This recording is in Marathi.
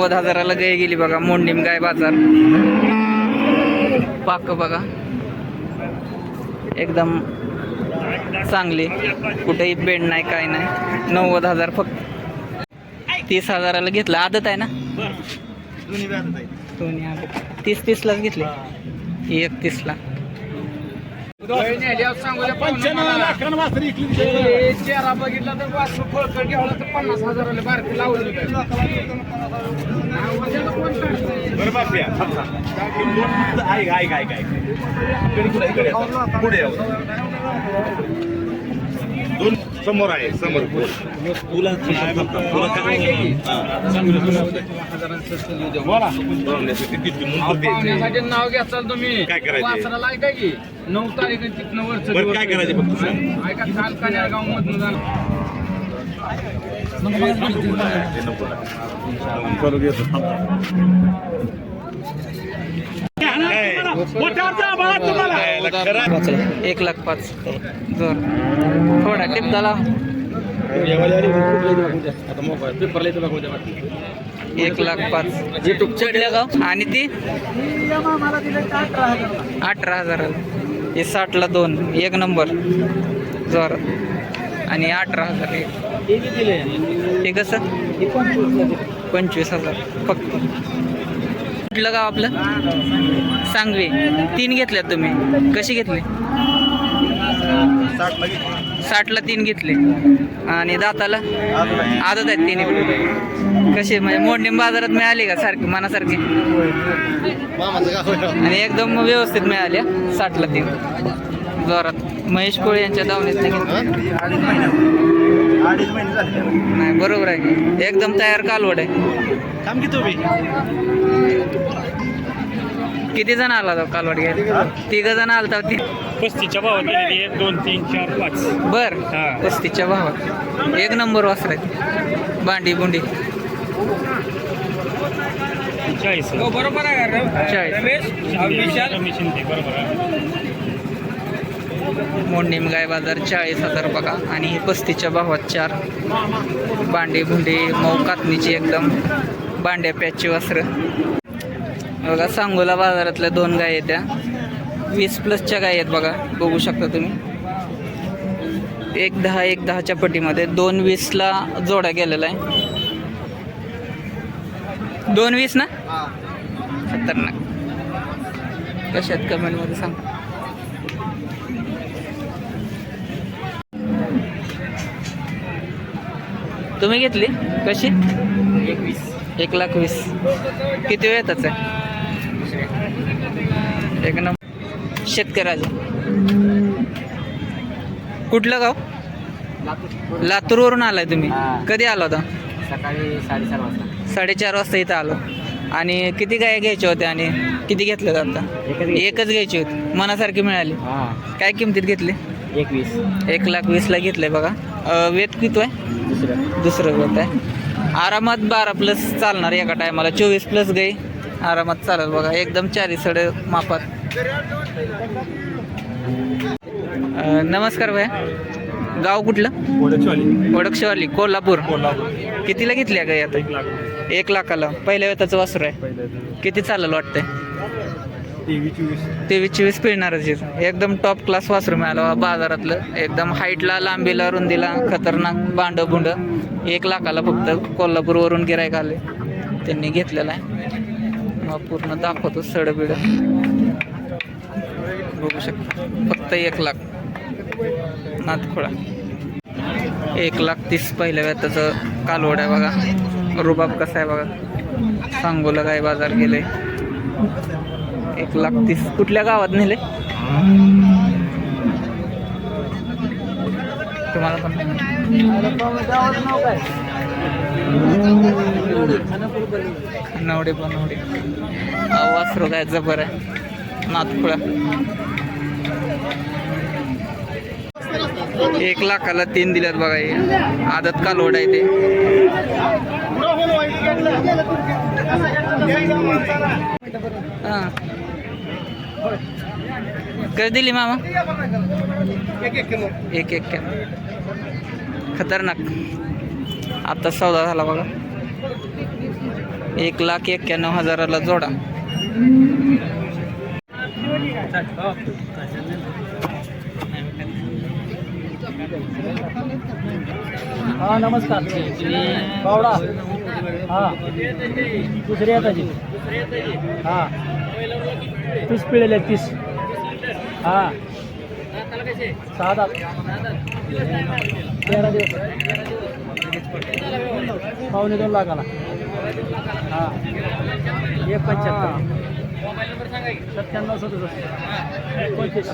नव्वद हजाराला गाय गेली बघा मोंडीम गाय बाजार. पाक बघा. एकदम चांगली. कुठेही बेंड नाही काय नाही. नव्वद हजार फक्त. तीस हजाराला घेतलं. आदत आहे ना? दोन्ही तीस तीसलाच घेतले. एकतीसला. चेहरा बघितला तर वासरू घ्यावला तर पन्नास हजाराला बारकी लावली बरं ऐक ऐक ऐक ऐक. पुढे. दोन समोर आहे समोर. हा. नाव घेताल तुम्ही. काय करायचे? की? नऊ तारीख तिथनं दिवस काय करायचं फक्त ऐका काल कन्यागाव मधून जाणार एक लाख पाच. जोर. थोडा टिप झाला. एक लाख पाच. चढल्या गाव आणि ती? अठरा हजाराला हे साठला दोन. एक नंबर. जोर. आणि अठरा हजार. एक. हे कसं? पंचवीस हजार. फक्त. कुठलं गाव आपलं? सांगवी. तीन घेतल्यात तुम्ही. कशी घेतली? साठला तीन घेतले. आणि दाताला? आदत आहेत तिने कसे म्हणजे मोडणी बाजारात मिळाली का सारखी मनासारखे? आणि एकदम व्यवस्थित मिळाल्या साठला तीन. जोरात. महेश कोळे यांच्या दावणीत नाही नाही बरोबर आहे एकदम तयार कालवड आहे. थांब की तुम्ही. किती जण आला होता कालवड घ्यायला? तिघ जण. आलता होती पस्तीच्या भावात गेलेली एक दोन तीन चार पाच. बर. हा. पस्तीसच्या भावात. एक नंबर वासर आहेत बांडी बुंडी. चाळीस. हो बरोबर आहे का? चाळीस. रमेश? हा विशाल बरोबर आहे. मोडणीम गाय बाजार चाळीस हजार बघा. आणि हे पस्तीसच्या भावात चार. बांडे बुंडे मऊ कातणीची एकदम बांड्या पॅचची वस्त्र. बघा सांगोला बाजारातल्या दोन गाय आहेत त्या. वीस प्लसच्या गाय आहेत बघा बघू शकता तुम्ही. एक दहा एक दहाच्या पटीमध्ये. दोन वीसला जोडा गेलेला आहे. दोन वीस ना? खतरनाक. कशात कमेंटमध्ये सांग. तुम्ही घेतली? कशी? एक लाख वीस. किती वेळ येतात एक नंबर. शेतकऱ्याचं कुठलं गाव? लातूरवरून आलाय तुम्ही. कधी आला होता? सकाळी साडेचार वाजता. साडेचार वाजता इथं आलो. आणि किती गाय घ्यायच्या होत्या आणि किती घेतल्या आता? एकच घ्यायची. होती. मनासारखी मिळाली. काय किमतीत घेतली? एकवीस. एक लाख वीसला घेतलंय बघा. वेत किती आहे? दुसरं. दुसरं आहे. आरामात बारा प्लस चालणार एका टायमाला चोवीस प्लस गाई. आरामात चालेल बघा. एकदम चारी सड मापात. नमस्कार भैया. गाव कुठलं? ओळखशेवाली कोल्हापूर. कितीला घेतली गाई आता? एक लाखाला. पहिल्या वेताचं वासर आहे. किती चालेल वाटतंय? तेवीस चोवीस पिळणारच एकदम टॉप क्लास वासरू मिळालं बा बाजारातलं. एकदम हाईटला लांबीला रुंदीला खतरनाक बांड बुंड एक लाखाला फक्त कोल्हापूरवरून गिरायक आले. त्यांनी घेतलेला आहे. मग पूर्ण दाखवतो सडबिड बघू शकता. फक्त एक लाख. नातखोळा. एक लाख तीस पहिल्या वेताचं कालवड आहे बघा. रुबाब कसा आहे बघा. सांगोला काय बाजार गेले एक लाख तीस. कुठल्या गावात नेले? तुम्हाला पण नवडे पण नवडे. काय जबर आहे. नातपुळा एक लाखाला तीन दिल्यात बघा हे. आदत कालवड आहे ते. हां. कधी दिली मामा? एक एक कॅन खतरनाक. आता सौदा झाला बघा. एक लाख एक्क्याण्णव हजाराला जोडा. हा नमस्कार. बावडा. हा. दुसरी येताची. हा. तीस पिळेले तीस. हा. सहा दात तेरा दिवस. पावणे दोन लाखाला. हा. एक पंच्याहत्तर. सत्त्याण्णव सदुसष्ट. पंचवीस.